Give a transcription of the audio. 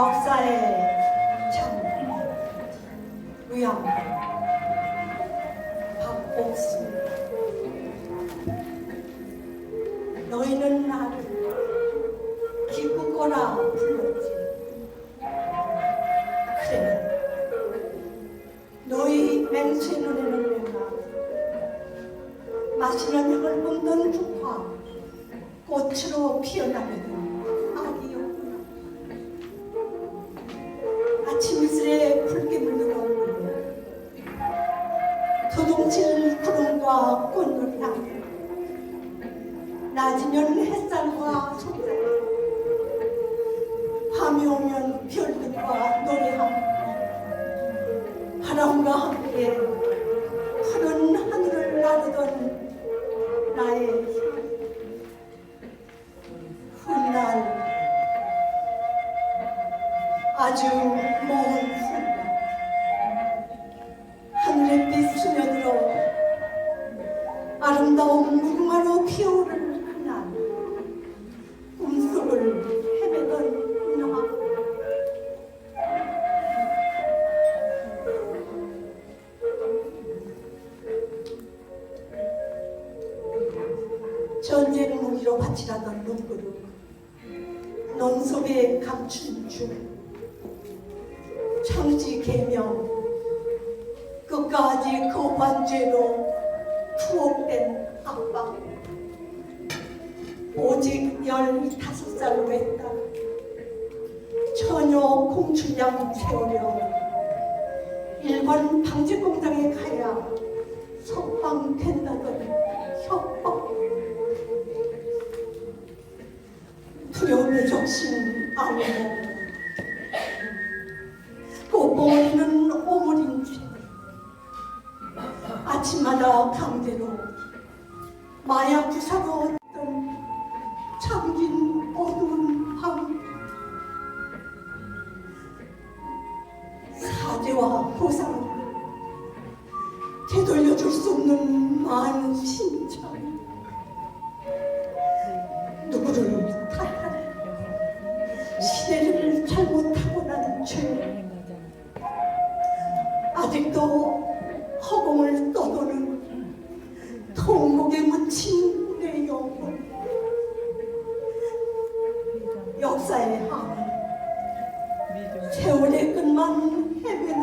역사의 참 의양 박옥수 너희는 나를 기쁘거나 불렀지. 그래. 너희 맹세 눈에는 내가 마시는 향을 뿜는 주화 꽃으로 피어나려던 침 이슬에 붉게 물들어오르며 도동칠 구름과 꽃놀이 하며 낮이면 햇살과 속삭이 밤이 오면 별들과 노래하며 바람과 함께 아주 먼 하늘의 빛 스며들어 아름다운 무궁화로 피어오른 그날 꿈속을 헤매던 나 전쟁 무기로 바치라던 눈그룹 넌 속에 감춘 줄 창지 개명 끝까지 그 반죄로 투옥된 압박 오직 열다섯 살로 했다. 처녀 공춘양 세우려 일본 방직 공장에 가야 석방된다던 협박. 두려움의 적신 아니 마약 부사로 어떤 잠긴 어두운 밤. 사죄와 보상을 되돌려줄 수 없는 많은 심장 누구를 탓하는 시대를 잘못하고 난 죄. 아직도 역사의 항 세월의 끝만 헤매는